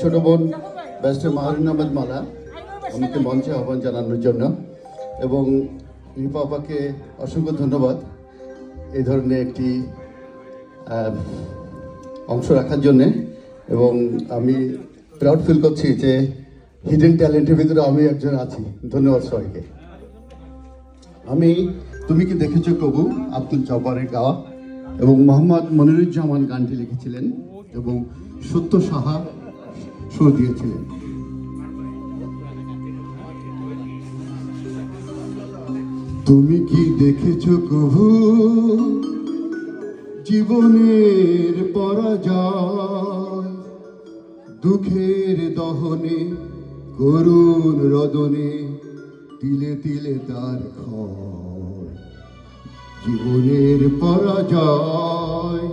ছোট বোন ব্যারিস্টার মাহরুন মালা। আমাকে মঞ্চে আহ্বান জানানোর জন্য। এবং রিপা অসংখ্য ধন্যবাদ এই ধরনের একটি অংশ রাখার জন্যে। এবং আমি প্রাউড ফিল করছি যে হিডেন ট্যালেন্টের ভিতরে আমি একজন আছি। ধন্যবাদ সবাইকে। আমি, তুমি কি দেখেছ কবু আব্দুল জব্বারের গাওয়া। এবং মোহাম্মদ মনিরুজ্জামান গানটি লিখেছিলেন। এবং সত্য সাহা দিয়েছিলেন। তুমি কি দেখেছ কবু জীবনের পরাজয়, দুঃখের দহনে, করুণ রদনে, তিলে তিলে তার ক্ষয়। জীবনের পরাজয়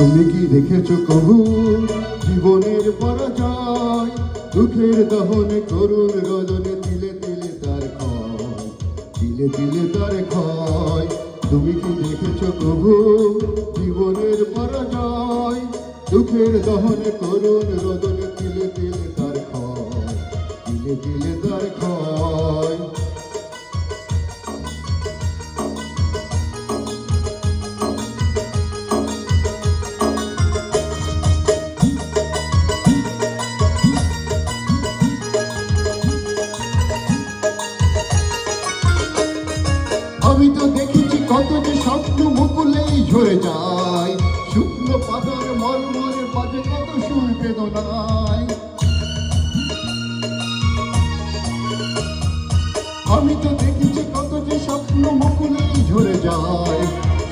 তুমি কি দেখেছ কবু? জীবনের পরাজয়, দুঃখের দহনে করুণ রজনে তিলে তিলে তার ক্ষয়, তিলে তিলে তার ক্ষয়। তুমি কি দেখেছ কবু? জীবনের পরাজয়, দুঃখের দহনে করুণ রজনে তিলে তিলে তার ক্ষয়, তিলে তিলে তার ক্ষয়। যে মুকুলেই ঝরে যায়। শুকনো পাতার মরমরে পাতে কত সুর বেদনায়। আমি তো দেখেছি কত যে স্বপ্ন মুকুলেই ঝরে যায়।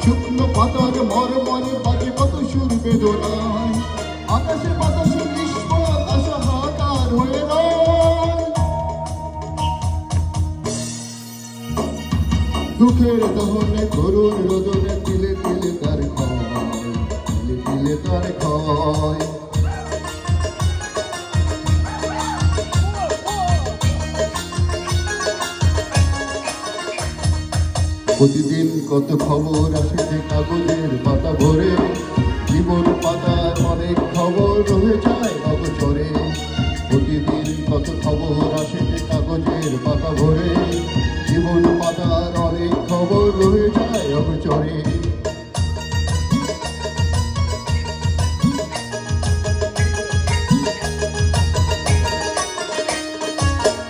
শুকনো পাতার মরমরে পাতে কত সুর বেদনায়। আকাশে বাতাসে দুঃখের দহনে করুণ রোদনে তিলে তিলে তার তিলে তিলে তার ক্ষয়। প্রতিদিন কত খবর আসে যে কাগজের পাতা ভরে, জীবন পাতার অনেক খবর রয়ে যায় অবসরে প্রতিদিন কত খবর আসে যে কাগজের পাতা ভরে, জীবন পাতার রয়ে যায়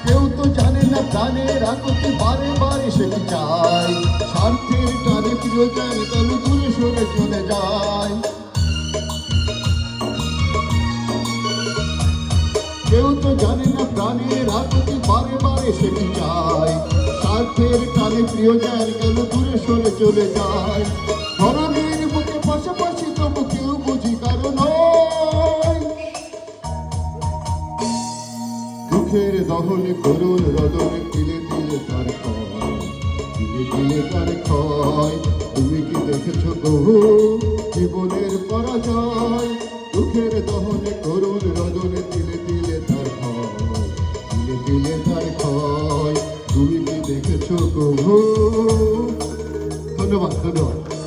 কেউ তো জানে না প্রাণের আকতি বারে বারে সে চায়। কেউ তো জানে না প্রাণের আকতি বারে বারে সে চায়। স্বার্থের টানে প্রিয়জন কেন দূরে সরে চলে যায়। ধরনের বুকে পাশাপাশি তবু কেউ বুঝি কারণ দুঃখের দহনে করুণ রদনে তিলে তিলে তার তুমি কি দেখেছ বহু জীবনের পরাজয়। দুঃখের দহনে করুণ রদনে ধন্যবাদ ধন্যবাদ।